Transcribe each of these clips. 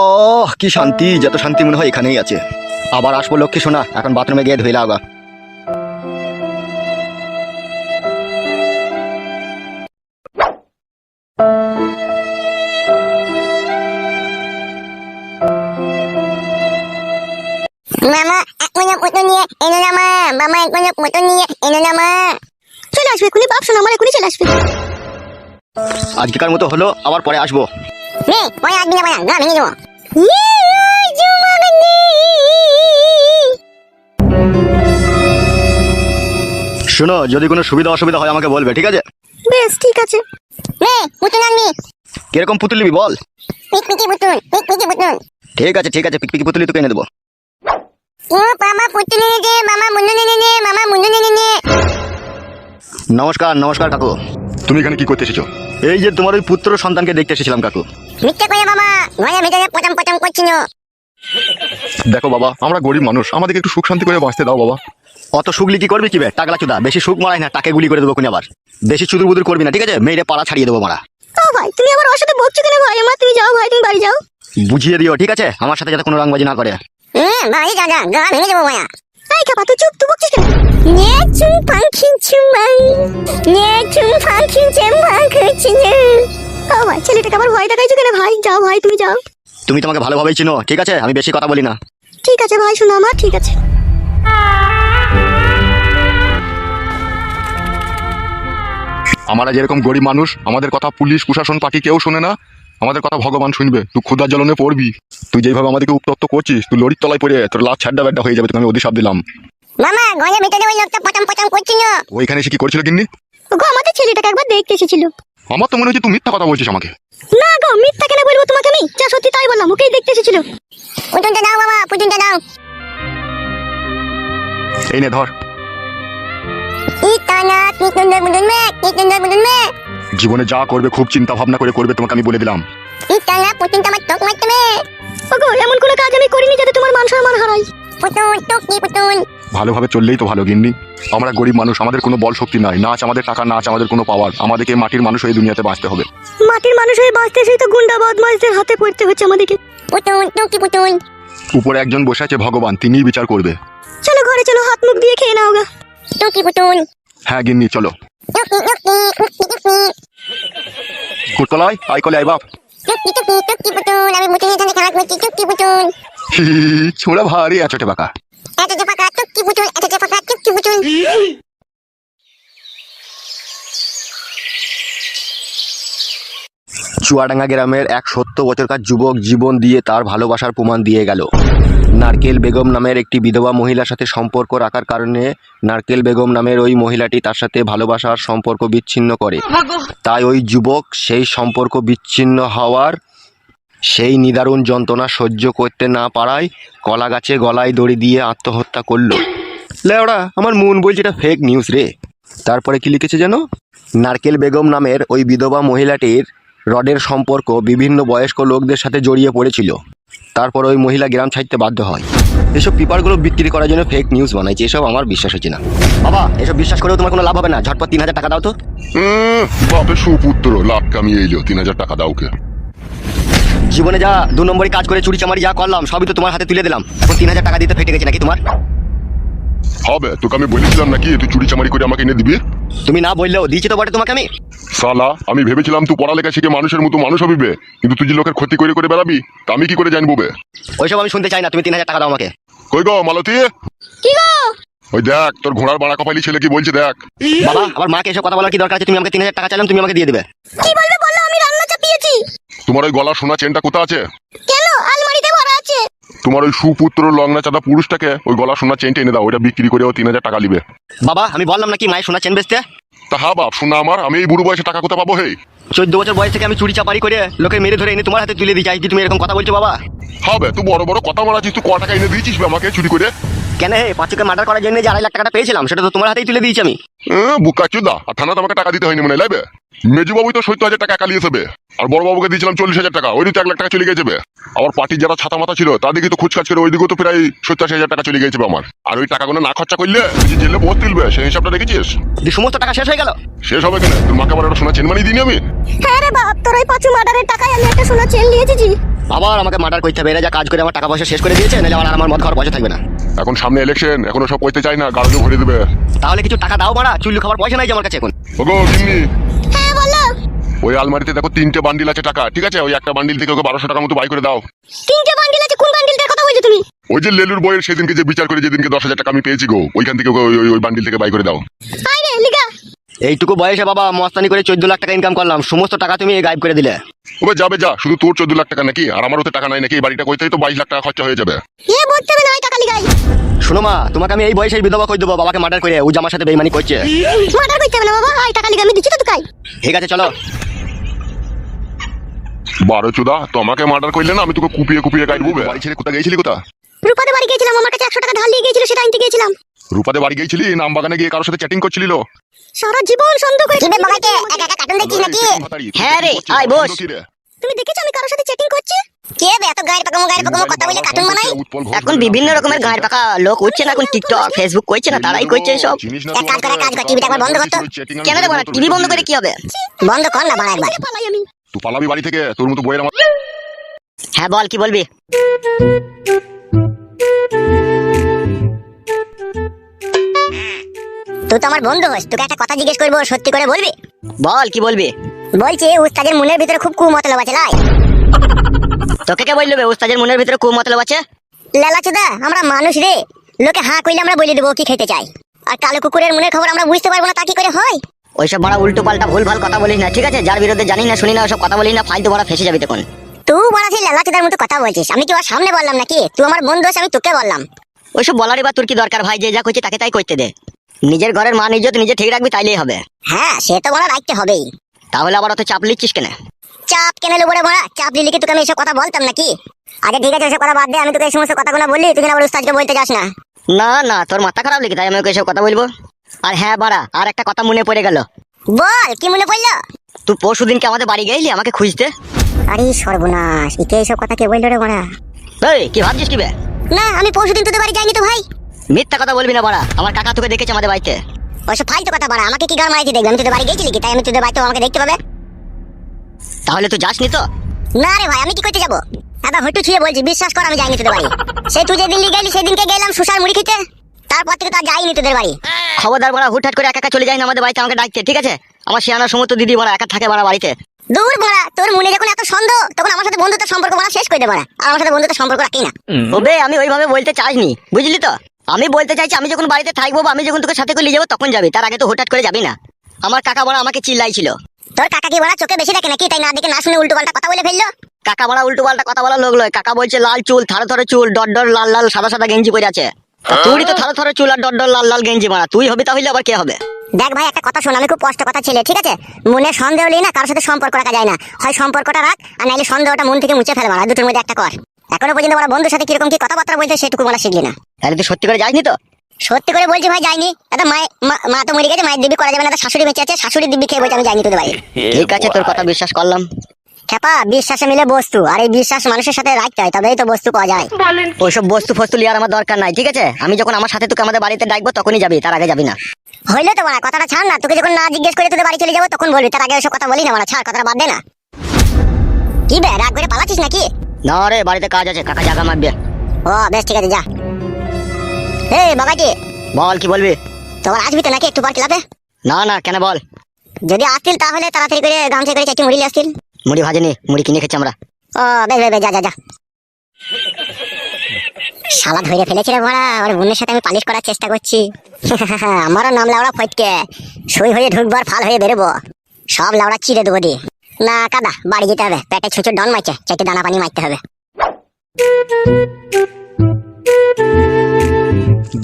ও কি শান্তি যত শান্তি মনে হয় এখানেই আছে। আবার আসব লক্ষ্মী শোনা এখন বাথরুমে গিয়ে ধুইলা আগা মামা এক মিনিট মতো নিয়ে এনো না মা। মামা এক মিনিট মতো নিয়ে এনো না মা। চলে আসবে এখনই বাপ শোনা আমার এখনই চলে আসবে। আজকেকার মতো হলো আবার পরে আসব। নে পরে আসবি না গা ভেঙে দেবো শোনো যদি কোনো সুবিধা অসুবিধা হয় আমাকে বলবে ঠিক আছে? বেশ ঠিক আছে। নে পুতুল আনবি। কীরকম পুতুল নিবি বল। পিকপিকি পুতুল পিকপিকি পুতুল। ঠিক আছে ঠিক আছে পিকপিকি পুতুলি তোকে এনে দেবো। ও মামা পুতুল এনে দে মামা মুন্ডু এনে দে মামা মুন্ডু এনে দে নমস্কার নমস্কার কাকু। তুমি এখানে কি করতে এসেছ? এই যে তোমার ওই পুত্র সন্তানকে দেখতে এসেছিলাম কাকু। মিথ্যে পচাম পচাম দেখো বাবা আমরা গরিব মানুষ আমাদেরকে একটু সুখ শান্তি করে বাঁচতে দাও বাবা। অত সুগলি কি করবি কি বে? টাকলা চুদা বেশি সুখ মারাই না টাকে গুলি করে দেবো কোন আবার। বেশি চুদুর বুদুর করবি না ঠিক আছে? মেয়েরে পাড়া ছাড়িয়ে দেবো মারা। ও ভাই তুমি আবার ওর সাথে বকছো কেন ভাই? আমার তুমি যাও ভাই তুমি বাড়ি যাও। বুঝিয়ে দিও ঠিক আছে? আমার সাথে যাতে কোনো রংবাজি না করে। হুম বাড়ি যা যা গা ভেঙে দেবো মায়া। এই খাপা তুই চুপ তুই বকছিস কেন? নে চুম পাখি চুমাই নে চুম পাখি চেম্বা করছিস ও ভাই ছেলেটাকে আবার ভয় দেখাইছো কেন ভাই? যাও ভাই তুমি যাও। তুমি তোমাকে ভালোভাবেই চিনো ঠিক আছে? আমি বেশি কথা বলি না। ঠিক আছে ভাই শোনো আমার ঠিক আছে। আমরা যেরকম গরিব মানুষ আমাদের কথা পুলিশ প্রশাসন পার্টি কেউ শোনে না। আমাদের কথা ভগবান শুনবে। তুই ক্ষুদার জ্বলনে পড়বি। তুই যেভাবে আমাদেরকে উত্তপ্ত করছিস তুই লড়ির তলায় পড়ে তোর লাভ ছাড্ডা ব্যাড্ডা হয়ে যাবে তোকে আমি অধিশাপ দিলাম। মামা ঘরের ভিতরে ওই লোকটা পচাম পচাম করছিল ওইখানে এসে কি করছিল কিন্নি গো আমাদের ছেলেটাকে একবার দেখতে এসেছিল। আমার তো মনে হচ্ছে তুই মিথ্যা কথা বলছিস আমাকে। না গো মিথ্যা কেন বলব তোমাকে আমি? যা সত্যি তাই বললাম ওকেই দেখতে এসেছিল। পুতুনটা দাও বাবা পুতুনটা দাও। এই নে ধর। ইতানা কি সুন্দর বুদুন মে কি সুন্দর বুদুন মে। জীবনে যা করবে খুব চিন্তা ভাবনা করে করবে তোমাকে আমি বলে দিলাম। ইতানা পুতুনটা আমার চোখ মারতে মে। ওগো এমন কোনো কাজ আমি করিনি যাতে তোমার মান সম্মান ভালোভাবে চললেই তো ভালো গিন্নি। আমরা গরিব মানুষ আমাদের কোনো বল শক্তি নাই। নাচ আমাদের টাকা নাচ আমাদের কোনো পাওয়ার আমাদেরকে মাটির মানুষ এই দুনিয়াতে বাঁচতে হবে। মাটির মানুষ হয়ে বাঁচতে সেই তো গুন্ডা বদমাইশদের হাতে পড়তে হচ্ছে আমাদেরকে। পুতুন টুকি পুতুন উপরে একজন বসে আছে ভগবান তিনিই বিচার করবে। চলো ঘরে চলো হাত মুখ দিয়ে খেয়ে নাও গা। টুকি পুতুন হ্যাঁ গিন্নি চলো। টুকি টুকি টুকি টুকি। কুটকলায় আই কলে আই বাপ। টুকি টুকি টুকি পুতুন আমি পুতুনের সাথে খেলা করছি টুকি পুতুন হি, ছোড়া ভারী আছোটে বাঁকা। এত যে ফাঁকা টুকি পুতুন এত যে ফাঁকা টুকি পুতুন চুয়াডাঙ্গা গ্রামের এক সত্তর বছরকার যুবক জীবন দিয়ে তার ভালোবাসার প্রমাণ দিয়ে গেল। নারকেল বেগম নামের একটি বিধবা মহিলার সাথে সম্পর্ক রাখার কারণে নারকেল বেগম নামের ওই মহিলাটি তার সাথে ভালোবাসার সম্পর্ক বিচ্ছিন্ন করে। তাই ওই যুবক সেই সম্পর্ক বিচ্ছিন্ন হওয়ার সেই নিদারুণ যন্ত্রণা সহ্য করতে না পারায় কলা গাছে গলায় দড়ি দিয়ে আত্মহত্যা করল। লেওড়া আমার মন বলছে এটা ফেক নিউজ রে। তারপরে কি লিখেছে যেন? নারকেল বেগম নামের ওই বিধবা মহিলাটির রডের সম্পর্ক বিভিন্ন বয়স্ক লোকদের সাথে জড়িয়ে পড়েছিল। তারপর ওই মহিলা গ্রাম ছাড়তে বাধ্য হয়। এসব পেপারগুলো বিক্রি করার জন্য ফেক নিউজ বানাইছে এসব আমার বিশ্বাস হচ্ছে না। বাবা এসব বিশ্বাস করেও তোমার কোনো লাভ হবে না। ঝটপট তিন হাজার টাকা দাও তো। বাপের সুপুত্র লাভ কামিয়ে এলো তিন হাজার টাকা দাও ওকে। জীবনে যা দু নম্বরই কাজ করে চুরি চামারি যা করলাম সবই তো তোমার হাতে তুলে দিলাম। এখন তিন হাজার টাকা দিতে ফেটে গেছে নাকি তোমার? হবে তোকে আমি বলেছিলাম নাকি তুই চুরি চামারি করে আমাকে এনে দিবি? তুমি না বললেও দিয়েছি তো বটে তোমাকে আমি। সালা আমি ভেবেছিলাম তুই পড়ালেখা শিখে মানুষের মতো মানুষ হবিবে কিন্তু তুই যে লোকের ক্ষতি করে করে বেড়াবি তা আমি কি করে জানব বে? ওইসব আমি শুনতে চাই না তুমি তিন হাজার টাকা দাও আমাকে। কই গো মালতী? কি গো? ওই দেখ তোর ঘোড়ার বাড়া কপালি ছেলে কি বলছে দেখ। বাবা আমার মাকে এসব কথা বলার কি দরকার আছে? তুমি আমাকে তিন হাজার টাকা চাইলাম তুমি আমাকে দিয়ে দেবে। কি বলবে বলো আমি রান্না চাপিয়েছি। তোমার ওই গলা শোনা চেনটা কোথা আছে? কেন আছে তোমার ওই সুপুত্র লগ্না চাঁদা পুরুষটাকে ওই গলা সোনা চেনটা এনে দাও ওইটা বিক্রি করে ও তিন হাজার টাকা নিবে। বাবা আমি বললাম নাকি মায়ের সোনা চেন বেচতে? তা হা বাপ শোনা আমার আমি এই বুড়ো বয়সে টাকা কোথা পাবো হে? চোদ্দ বছর বয়স থেকে আমি চুরি চাপারি করে লোকে মেরে ধরে এনে তোমার হাতে তুলে দিই যে তুমি এরকম কথা বলছো বাবা? হবে তুই বড় বড় কথা মারাছিস তুই ক টাকা এনে দিয়েছিস আমাকে চুরি করে? কেন হে পাঁচকে মার্ডার করার জন্য যে আড়াই লাখ টাকাটা পেয়েছিলাম সেটা তো তোমার হাতেই তুলে দিয়েছি আমি। বুকা চুদা আর থানাতে তোমাকে টাকা দিতে হয়নি মনে লাগবে মেজু বাবু তো সত্তর হাজার টাকা কালিয়ে যাবে আর বড় বাবুকে দিয়েছিলাম চল্লিশ হাজার টাকা ওই তো এক লাখ টাকা চলে গেছে বে। আবার পার্টির যারা ছাতা মাথা ছিল তাদেরকে তো খুচকাজ করে ওইদিকেও তো প্রায় সত্তর হাজার টাকা চলে গেছে আমার। আর ওই টাকাগুলো না খরচা করলে যে জেলে বস তুলবে সেই হিসাবটা দেখেছিস? যে সমস্ত টাকা শেষ হয়ে গেল। শেষ হবে কেন? তোর মাকে আবার একটা সোনা চেন মানিয়ে দিনি আমি? হ্যাঁ রে বাপ তোর ওই পাঁচু মার্ডারের টাকায় আমি একটা সোনা চেন নিয়ে এসেছি আবার আমাকে মার্ডার করতে হবে এরা যা কাজ করে আমার টাকা পয়সা শেষ করে দিয়েছে নাহলে আমার আর আমার মদ খাওয়ার পয়সা থাকবে না। এখন সামনে ইলেকশন এখনও সব কইতে চাই না গাড়ি ভরে দেবে। তাহলে কিছু টাকা দাও মারা চুল্লু খাবার পয়সা নাই যে আমার কাছে এখন। ওগো বলো ওই আলমারিতে দেখো তিনটে বান্ডিল আছে টাকা ঠিক আছে? ওই একটা বান্ডিল থেকে ওকে বারোশো টাকা মতো বাই করে দাও। তিনটে বান্ডিল আছে? কোন বান্ডিলটার কথা বলছো তুমি? ওই যে লেলুর বইয়ের সেদিনকে যে বিচার করে যেদিনকে দশ হাজার টাকা আমি পেয়েছি গো ওইখান থেকে ওই- ওই- বান্ডিল থেকে বাই করে দাও। আয় রে লিগা এইটুকু বয়সে বাবা মস্তানি করে চোদ্দ লাখ টাকা ইনকাম করলাম সমস্ত টাকা তুমি গায়েব করে দিলে। ওবে যাবে যা শুধু তোর চোদ্দ লাখ টাকা নাকি? আর আমার ওতে টাকা নাই নাকি এই বাড়িটা কইতেই তো বাইশ লাখ টাকা খরচা হয়ে যাবে। এ বলতে হবে না ওই টাকা লিগাই শোনো মা তোমাকে আমি এই বয়সে বিধবা করে দেবো? বাবাকে মার্ডার করে ও যে আমার সাথে বেইমানি করছে। মার্ডার করতে হবে না বাবা ওই টাকা লিগা আমি দিচ্ছি তো তুকাই ঠিক আছে চলো। বারো চুদা তোমাকে মার্ডার করলে না আমি তোকে কুপিয়ে কুপিয়ে কাটবো বে। বাড়ি ছেড়ে কোথায় গেছিলি কোথা? রূপাতে বাড়ি গিয়েছিলাম আমার কাছে একশো টাকা ধার নিয়ে গিয়েছিল সেটা আনতে গিয়েছিলাম। রূপাতে বাড়ি গেছিলি নাম বাগানে গিয়ে কারোর সাথে চ্যাটিং করছিলি সারা জীবন সন্দেহ করে একা একা কার্টুন দেখছিস নাকি? হ্যাঁ রে, আয় বস। তুমি দেখেছ আমি কারোর সাথে চ্যাটিং করছি? কে বে এত গায়ের পাকামো গায়ের পাকামো কথা বলে কার্টুন বানাই? এখন বিভিন্ন রকমের গাঁয়ের পাকা লোক উঠছে না এখন টিকটক ফেসবুক করছে না তারাই করছে সব। এক কাজ করে, কাজ কর, টিভিটা একবার বন্ধ কর তো। কেন রে বাড়া টিভি বন্ধ করে কি হবে? বন্ধ কর না বাড়া একবার পালাই আমি। তুই পালাবি বাড়ি থেকে? তোর মতো বইয়ের আমার হ্যাঁ বল কি বলবি? তুই তো আমার বন্ধু হোস তোকে একটা কথা জিজ্ঞেস করব সত্যি করে বলবি? বল কি বলবি? বলছি উস্তাদের মনের ভিতরে খুব কুমতলব আছে লাই। তোকে কে বলল বে উস্তাদের মনের ভিতরে কু মতলব আছে? লেলা চুদা আমরা মানুষ রে। লোকে হাঁ কইলে আমরা বলে দেবো কি খেতে চাই আর কালো কুকুরের মনের খবর আমরা বুঝতে পারব না তা কি করে হয়? ওইসব বড় উল্টো পাল্টা ভুল ভালো কথা বলিস না ঠিক আছে? যার বিরুদ্ধে জানি না শুনি না ওসব কথা বলিস না ফালতু বড় ফেসে যাবি তখন। তুই বড় সেই মতো কথা বলছিস। আমি কি ওর সামনে বললাম নাকি? তুই আমার বন্ধু আছে আমি তোকে বললাম। ওইসব বলারই বা তোর কি দরকার ভাই? যে যা করছে তাকে তাই করতে দে। নিজের ঘরের মান ইজ্জত নিজে ঠিক রাখবি তাইলেই হবে। হ্যাঁ সে তো বড় রাখতে হবেই। তাহলে আবার অত চাপ লিচ্ছিস কেন? চাপ কেন নেব রে বড়া? চাপ কি তোকে আমি এসব কথা বলতাম নাকি? আগে ঠিক আছে এসব কথা বাদ দে আমি তোকে এই সমস্ত কথাগুলো বললি তুই আবার উস্তাদকে বলতে যাস না? না না তোর মাথা খারাপ লেগে তাই আমি ওকে এসব কথা বলব? আর হ্যাঁ বাড়া আর একটা কথা মনে পড়ে গেল। বল কি মনে পড়ল? তুই পরশু দিনকে আমাদের বাড়ি গেলি আমাকে খুঁজতে? আরে সর্বনাশ ইকে এইসব কথা কে বলল রে বড়া? এই কি ভাবছিস কি বে? না আমি পরশুদিন তোদের বাড়ি যাইনি তো ভাই। মিথ্যা কথা বলবি না বাড়া আমার কাকা তোকে দেখেছে আমাদের বাড়িতে। ওইসব ফালতু কথা বড়া আমাকে কি গান মারাইতে দেখবে? আমি তোদের বাড়ি গেছিলি কি? তাই আমি তোদের বাড়িতে আমাকে দেখতে পাবে? তাহলে তুই যাসনি তো? না রে ভাই আমি কি করতে যাব? এবার হটু ছুঁয়ে বলছি বিশ্বাস কর আমি যাইনি তোদের বাড়ি। সে তুই যেদিন গেলি সেদিনকে গেলাম সুসার মুড়ি খেতে। তারপর থেকে তো যাইনি তোদের বাড়ি। খবরদার বাড়া হুটহাট করে একা একা চলে যাই না আমাদের বাড়িতে আমাকে ডাকতে ঠিক আছে? আমার শিয়ানোর সমস্ত দিদি বাড়া একা থাকে বাড়া বাড়িতে। দূর বড়া তোর মনে যখন এত সন্দেহ তখন আমার সাথে বন্ধুত্ব সম্পর্ক বড়া শেষ করে দে বড়া। আর আমার সাথে বন্ধুত্ব সম্পর্ক রাখি না। ওবে আমি ওইভাবে বলতে চাইনি বুঝলি তো? আমি বলতে চাইছি আমি যখন বাড়িতে থাকব বা আমি যখন তোকে সাথে করে নিয়ে যাব তখন যাবি তার আগে তো হুটহাট করে যাবি না। আমার কাকা বড়া আমাকে চিল্লাইছিল। তোর কাকা কি বড়া চোখে বেশি দেখে নাকি? তাই না দেখে না শুনে উল্টো পাল্টা কথা বলে ফেলল? কাকা বড়া উল্টো পাল্টা কথা বলা লোক লয় কাকা বলছে লাল চুল থারো থারো চুল ডট ডট লাল লাল সাদা সাদা গেঞ্জি পরে আছে। তুই তো থারো থারো চুল ডট ডট লাল লাল গেঞ্জি মারা। তুই হবি তাহলে আবার কে হবে? দেখ ভাই একটা কথা শোন আমি খুব কষ্ট কথা ছেলে ঠিক আছে? মনে সন্দেহ নেই না কারোর সাথে সম্পর্ক রাখা যায় না। হয় সম্পর্কটা রাখ আর নাইলে সন্দেহটা মন থেকে মুছে ফেলে মারা। দুটোর মধ্যে একটা কর। এখনও পর্যন্ত আমার বন্ধুর সাথে কীরকম কি কথাবার্তা বলছে সেটুকু মারা শিখলি না। তাহলে তুই সত্যি করে যাসনি তো? সত্যি করে বলছি ভাই যাইনি। এটা মা- মা তো মরে গেছে মায়ের দিবি করা যাবে না। শাশুড়ি বেঁচে আছে শাশুড়ি দিবি খেয়ে বলছে আমি যাইনি তোদের বাড়ি। ঠিক আছে তোর কথা বিশ্বাস করলাম। খেপা বিশ্বাসে মিলে বস্তু আর এই বিশ্বাস মানুষের সাথে রাখতে হয় তবেই তো বস্তু পাওয়া যায়। ওইসব বস্তু ফস্তু লিয়ার আমার দরকার নাই ঠিক আছে? আমি যখন আমার সাথে তোকে আমাদের বাড়িতে ডাকবো তখনই যাবি তার আগে যাবি না। হইলে তো কথাটা ছাড় না তোকে যখন না জিজ্ঞেস করে তোদের বাড়ি চলে যাব তখন বলবি তার আগে ওসব কথা বলি না মারা ছাড় কথাটা বাদ দে না। কি বে রাগ করে পালাচ্ছিস নাকি? না রে বাড়িতে কাজ আছে কাকা জাগা মারবে। ও বেশ ঠিক আছে যা। হে বাবাজি বল কি বলবি? তোমার আসবি তো নাকি একটু পর ক্লাবে না না কেন বল? যদি আসতিল তাহলে তাড়াতাড়ি করে গামছা করে চারটি মুড়ি আসতিল। মুড়ি ভাজেনি মুড়ি কিনে খেছি আমরা। ও বেশ বেশ বে, যা যা যা। শালা ধরে ফেলেছি রে মারা আর বোনের সাথে আমি পালিশ করার চেষ্টা করছি। আমারও নাম লাউড়া ফটকে। সই হয়ে ঢুকবার ফাল হয়ে বেরোবো। সব লাউড়া চিড়ে দেবো দি। না, কাদা, বাড়ি যেতে হবে। পেটে ছোট ডন মারছে চাইতে দানা পানি মারতে হবে।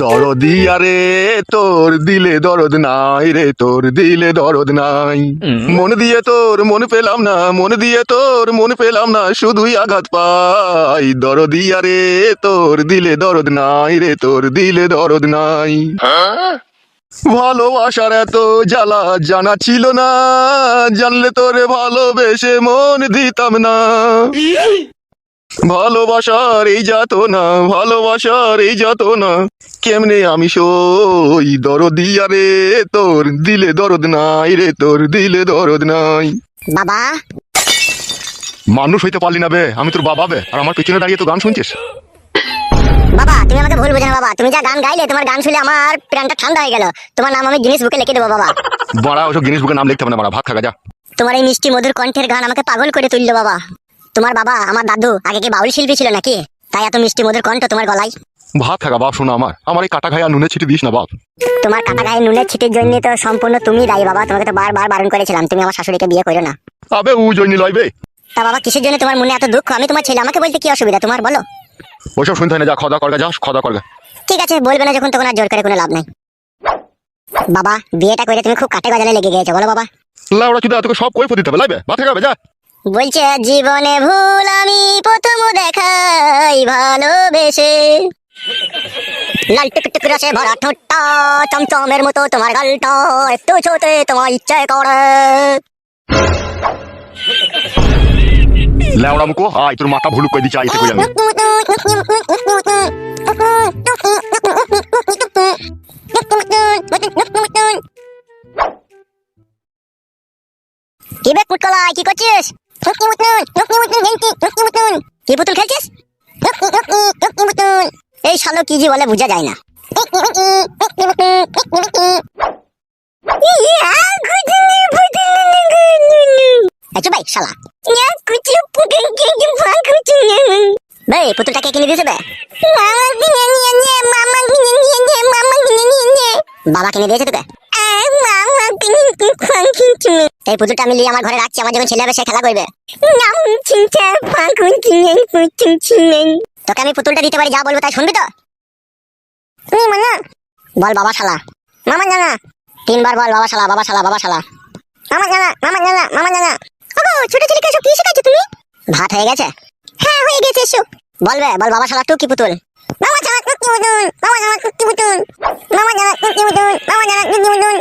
দরদি আরে তোর দিলে দরদ নাই রে তোর দিলে দরদ নাই। মন দিয়ে তোর মন পেলাম না মন দিয়ে তোর মন পেলাম না শুধুই আঘাত পাই। দরদি আরে তোর দিলে দরদ নাই রে তোর দিলে দরদ নাই। ভালোবাসার এত জ্বালা জানা ছিল না জানলে তোরে ভালোবেসে মন দিতাম না। ভালোবাসার এই যাত না ভালোবাসার এই যাত না কেমনে আমি সই দরদি আরে তোর দিলে দরদ নাই রে তোর দিলে দরদ নাই। বাবা। মানুষ হইতে পারলি না বে আমি তোর বাবা বে আর আমার পেছনে দাঁড়িয়ে তো গান শুনছিস। বাবা তুমি আমাকে ভুল বোঝেনা বাবা। তুমি যা গান গাইলে তোমার গান শুনে আমার প্রাণটা ঠান্ডা হয়ে গেল। তোমার নাম আমি গিনিস বুকে লিখে দেবো বাবা। বাড়া ওসব জিনিস বুকে নাম লিখতে হবে না বাড়া ভাত খাগা যা তোমার এই মিষ্টি মধুর কণ্ঠের গান আমাকে পাগল করে তুললো বাবা। তোমার বাবা আমার দাদু আগে কি বাউল শিল্পী ছিল নাকি? তাই এত মিষ্টি মধুর কণ্ঠ তোমার গলায়। ভাত খাগা বাপ শোনা আমার। আমার এই কাটা আর নুনে ছিটি দিস না বাপ। তোমার কাটা গায়ে নুনের ছিটির জন্য তো সম্পূর্ণ তুমি দায়ী বাবা তোমাকে তো বারবার বারণ করেছিলাম তুমি আমার শাশুড়িকে বিয়ে করো না। আবে উ জয়নি লইবে তা বাবা কিসের জন্য তোমার মনে এত দুঃখ? আমি তোমার ছেলে আমাকে বলতে কি অসুবিধা? তোমার বলো। ওসব শুনতে হয় না যা খদা করগা যা খদা করগা। ঠিক আছে বলবে না যখন তখন আর জোর করে কোনো লাভ নাই। বাবা বিয়েটা করে তুমি খুব কাটে গজালে লেগে গেছো বলো বাবা। লাউড়া চুদা তোকে সব কই দিতে হবে লাইবে ভাত খাবে যা। বলছে জীবনে ভুল আমি প্রথম দেখাই ভালোবেসে। লাল টুক টুক রসে ভরা ঠোঁটটা চমচমের মতো তোমার গালটা একটু ছোতে তোমার ইচ্ছে করে। মুকো আয় তোর মাথা ভুলুক কই আইতে কই আমি? কি বে কুটকলা কি করছিস? কি পুতুল খেলছিস? এই শালো কি জি বলে বোঝা যায় না। আচ্ছা ভাই, শালা। ভাই পুতুলটাকে কিনে দিয়েছে বাবা কিনে দিয়েছে তোকে? এই পুতুলটা আমি আমার ঘরে রাখছি আমার যখন ছেলে হবে সে খেলা করবে। তোকে আমি পুতুলটা দিতে পারি যা বলব তাই শুনবি তো? বল বাবা শালা। মামা জানা তিনবার বল বাবা শালা বাবা শালা বাবা শালা। মামা জানা মামা জানা মামা জানা ওগো ছোট ছেলেকে এসব কি শেখাচ্ছ তুমি ভাত হয়ে গেছে? হ্যাঁ হয়ে গেছে এসো। বলবে বল বাবা শালা টুকি পুতুল? মামা জানা টুকি পুতুল মামা জানা টুকি পুতুল মামা জানা টুকি পুতুল মামা জানা টুকি পুতুল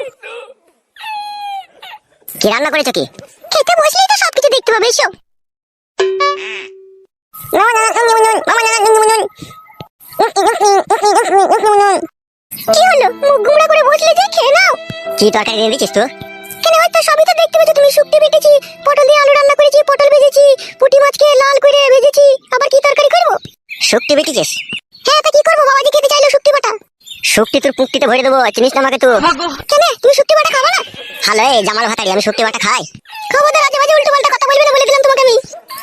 কি রান্না করেছ কি? খেতে বসলেই তো সবকিছু দেখতে পাবে এসো। মামা মামা কি হলো? মুখ গুমড়া করে বসলে যে খেয়ে নাও। কি তরকারি দিয়ে দিচ্ছিস তো কেন হয়তো সবই তো দেখতে পেয়েছ তুমি শুক্তি বেটেছি পটল দিয়ে আলু রান্না করেছি পটল ভেজেছি পুঁটি মাছকে লাল করে ভেজেছি আবার কি তরকারি করব? শুক্তি বেটেছিস হ্যাঁ তা কি করব? বাবাজি খেতে চাইলো শুক্তি বাটা শুক্তি তোর পুক্তিতে ভরে দেবো চিনিস না আমাকে তো? কেন? তুমি শুক্তি বাটা খাবে না? হ্যালো এই জামাল ভাতারি আমি শুক্তি বাটা খাই। খবরদার আজে বাজে উল্টো পাল্টা কথা বলবি না বলে দিলাম তোমাকে আমি।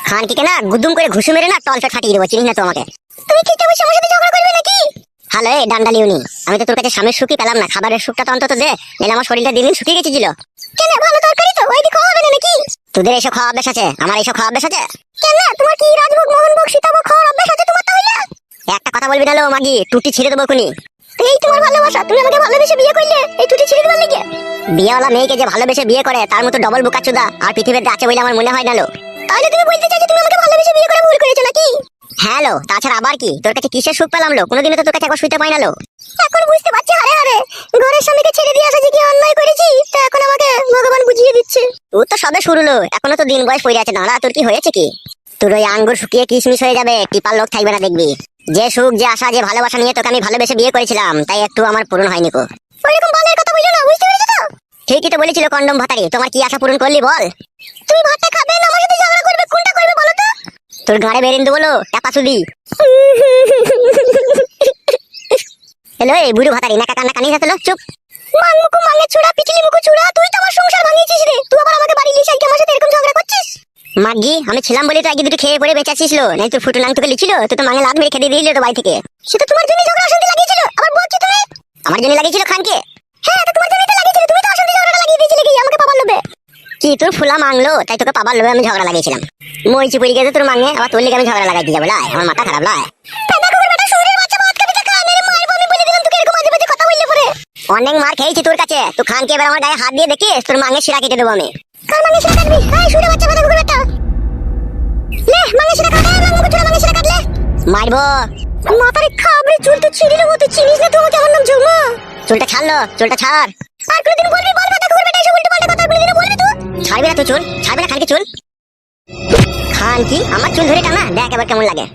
খান কি না গুদুম করে ঘুষু মেরে না টলফে ফাটিয়ে দেবো চিনিস না তো আমাকে? তুমি খেতে বসে আমার সাথে ঝগড়া করবে নাকি? হ্যালো এই ডান্ডালিউনি আমি তো তোর কাছে স্বামীর সুখই পেলাম না খাবারের সুখটা তো অন্তত দে নাহলে আমার শরীরটা দিন দিন শুকিয়ে গেছিল। কেন ভালো তরকারি তো ওই খাওয়া হবে না নাকি? তোদের এসব খাওয়া অভ্যাস আছে আমার এসব খাওয়া অভ্যাস আছে? কেন তোমার কি রাজভোগ মোহনভোগ সীতাভোগ খাওয়ার অভ্যাস আছে তোমার তাহলে? একটা কথা বলবি না লো মাগি, টুটি ছিঁড়ে দেবো খুনি এই তোমার ভালোবাসা, তুমি আমাকে ভালোবেসে বিয়ে করলে, এই টুটি ছিঁড়ে দেবার লেগে। বিয়েওয়ালা মেয়েকে যে ভালোবেসে বিয়ে করে, তার মতো ডবল বোকাচুদা আর পৃথিবীতে আছে বলে আমার মনে হয় না লো। তাহলে তুমি বলতে চাইছো তুমি আমাকে ভালোবেসে বিয়ে করে ভুল করেছ নাকি? হ্যাঁ লো, তাছাড়া আবার কি? তোর কাছে কিসের সুখ পেলাম লো? কোনোদিনও তো তোর কাছে একবার শুইতে পাই না লো। এখন বুঝতে পারছি, হারে হারে, ঘরের স্বামীকে ছেড়ে দিয়ে আসা যে কি অন্যায় করেছি, তা এখন আমাকে ভগবান বুঝিয়ে দিচ্ছে। তোর তো সবে শুরু লো, এখনও তো দিন বয়স পড়ে আছে, দাঁড়া, তোর কি হয়েছে কি? তোর ওই আঙ্গুর শুকিয়ে কিশমিশ হয়ে যাবে, টিপার লোক থাকবে না দেখবি। যে সুখ যে আশা যে ভালোবাসা নিয়ে তোকে আমি ভালোবেসে বিয়ে করেছিলাম তাই একটু আমার পূরণ হয়নি কো ওইরকম বালের কথা বলছো না বুঝতে পেরেছ তো? ঠিকই তো বলেছিল কন্ডম ভাতারি তোমার কি আশা পূরণ করলি বল? তুমি ভাতটা খাবে না আমার সাথে ঝগড়া করবে কোনটা করবে বলো তো? তোর গাড়ে বেরিন্দু বলো টাকা সুদি হ্যালো এই বুড়ো ভাতারি নাকা কান্না কানি যাচ্ছিল চুপ। মান মুকু মাঙ্গে ছুড়া পিছলি মুকু ছুড়া তুই তো আমার সংসার ভাঙিয়েছিস রে। তুই আবার আমাকে বাড়ি আজকে আমার সাথে এরকম ঝগড়া করছিস? মাগি আমি ছিলাম বলে তো আগে দুটো খেয়ে পড়ে বেঁচে ছিল নাই তো ফুটু নাং তোকে লিছিল তুই তো মাঙে লাত মেরে খেতে দিয়েছিল তো বাড়ি থেকে। সে তো তোমার জন্য ঝগড়া অশান্তি লাগিয়েছিল, আবার বলছো তুমি? আমার জন্য লাগিয়েছিল খানকে? হ্যাঁ তো তোমার জন্যই তো লাগিয়েছিল, তুমি তো অশান্তি ঝগড়া লাগিয়ে দিয়েছিলে কি? আমাকে পাবার লোভে। কি, তোর ফুলা মাংলো? তাই তোকে পাবার লোভে আমি ঝগড়া লাগিয়েছিলাম। মই চুপুরি গেছে তোর মাঙে, আবার তোর লিগে আমি ঝগড়া লাগাই দিয়ে যাব, লাই। আমার মাথা খারাপ, লাই। অনেক মার খেয়েছি তোর কাছে। তুই খানকে এবার আমার গায়ে হাত দিয়ে দেখিস, তোর মাঙে শিরা কেটে দেবো আমি। কার মাঙে শিরা কাটবি? এই শুনে বাচ্চা কথা কুকুর বেটা লে মাঙে শিরা কাটে মাঙে মুখ চুরা মাঙে কাটলে। মারবো। মাথারে খাবরে চুল তো ছিঁড়ে দেবো তুই চিনিস না তোমাকে আমার নাম ঝুমা। চুলটা ছাড়লো চুলটা ছাড়। আর কোনোদিন বলবি বল বেটা কুকুর বেটা এসব উল্টো পাল্টা কথা কোনোদিন বলবি তুই? ছাড়বি না তুই চুল ছাড়বি না খানকে চুল। খান কি? আমার চুল ধরে টানা? দেখ এবার কেমন লাগে।